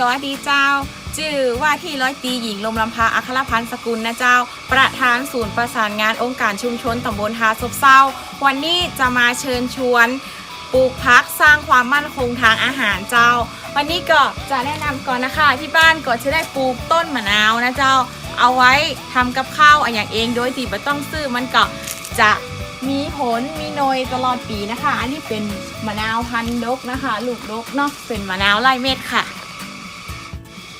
สวัสดีเจ้าจื่อว่าที่ร้อยตีหญิงลมลำพาอัครพันธ์สกุลนะเจ้า ประธานศูนย์ประสานงานองค์การชุมชนตำบลทาซบเศร้า วันนี้จะมาเชิญชวนปลูกพักสร้างความมั่นคงทางอาหารเจ้า วันนี้ก็จะแนะนำก่อนนะคะ ที่บ้านก็จะได้ปลูกต้นมะนาวนะเจ้า เอาไว้ทำกับข้าวอันอย่างเองโดยที่ไม่ต้องซื้อมันก็จะมีผลมีหนยตลอดปีนะคะ อันนี้เป็นมะนาวพันดกนะคะ ลูกดกเนาะเป็นมะนาวไร่เม็ดค่ะ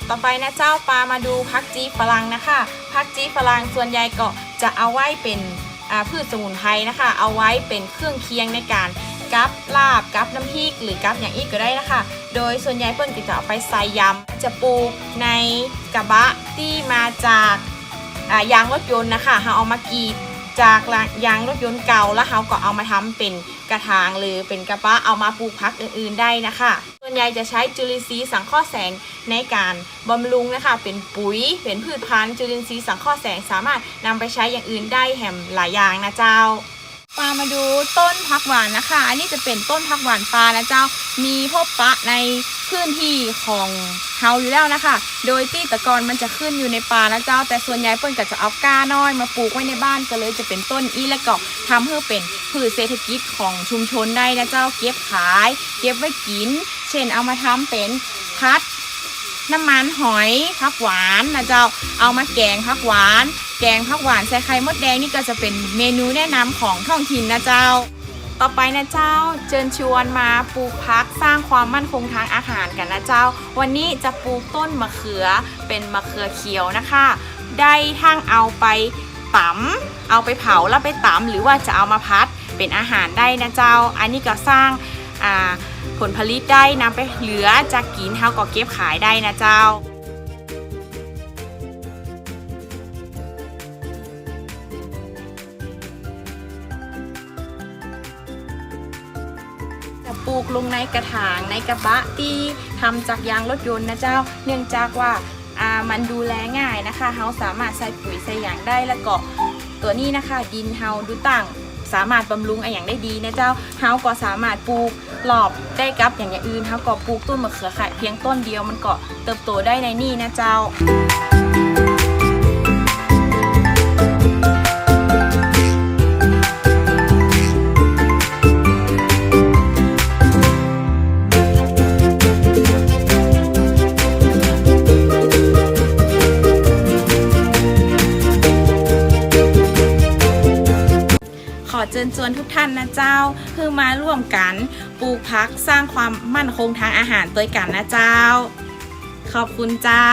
ต่อไปนะเจ้าปลามาดูพักจีฝรั่งนะคะพักจีฝรั่งส่วนใหญ่ก็จะเอาไว้เป็นพืชสมุนไพรนะคะ เอาไว้เป็นเครื่องเคียงในการกับลาบกับน้ำพริกหรือกับอย่างอีกก็ได้นะคะ โดยส่วนใหญ่เปิ้ลก็จะเอาไปใส่ยำจะปลูกในกระบะที่มาจากยางรถยนต์นะคะเราเอามากรีด จากยางรถยนต์เก่าแล้วเราก็เอามาทำเป็นกระถางหรือเป็นกระบะเอามาปลูกพักอื่นๆได้นะคะ ส่วนใหญ่จะใช้จุลินทรีย์สังเคราะห์แสงในการบำรุงนะคะ เป็นปุ๋ยเป็นพืชพันธุ์จุลินทรีย์สังเคราะห์แสงสามารถนำไปใช้อย่างอื่นได้แหมหลายอย่างนะเจ้า ปามาดูต้นพักหวานนะคะ อันนี้จะเป็นต้นพักหวานปลานะเจ้า มีพบปะในพื้นที่ของเฮาอยู่แล้วนะคะ โดยที่ตะกอนมันจะขึ้นอยู่ในป่านะเจ้า แต่ส่วนใหญ่เปิ้นก็จะเอาก้าน้อยมาปลูกไว้ในบ้านก็เลยจะเป็นต้นอีและก็ทำเพื่อเป็นพืชเศรษฐกิจของชุมชนได้นะเจ้า เก็บขาย เก็บไว้กิน เช่นเอามาทำเป็นพัดน้ำมันหอยผักหวานนะเจ้า เอามาแกงผักหวาน แกงผักหวานใส่ไข่มดแดงนี่ก็จะเป็นเมนูแนะนำของท้องถิ่นนะเจ้า ต่อไปนะเจ้าเชิญชวนมาปลูกพักสร้างความมั่นคงทางอาหารกันนะเจ้า วันนี้จะปลูกต้นมะเขือเป็นมะเขือเขียวนะคะ ได้ทั้งเอาไปตำเอาไปเผาแล้วไปตำหรือว่าจะเอามาพัดเป็นอาหารได้นะเจ้า อันนี้ก็สร้างผลผลิตได้นำไปเหลือจากกินเท่าก็เก็บขายได้นะเจ้า ปลูกลงในกระถางในกระบะที่ทำจากยางรถยนต์นะเจ้า เนื่องจากว่าามันดูแลง่ายนะคะเฮาสามารถใส่ปุ๋ยใส่ยางได้แล้วก็ตัวนี้นะคะ ดินเฮาดูตั้งสามารถบำรุงอะไรอย่างได้ดีนะเจ้า เฮาก็สามารถปลูกหลอบได้กับอย่างอื่น เฮาก็ปลูกต้นมะเขือไข่เพียงต้นเดียวมันก็เติบโตได้ในนี่นะเจ้า อเชิญชวนทุกท่านนะเจ้าเพื่อมาร่วมกันปลูกพักสร้างความมั่นคงทางอาหารตัวกันนะเจ้า ขอบคุณเจ้า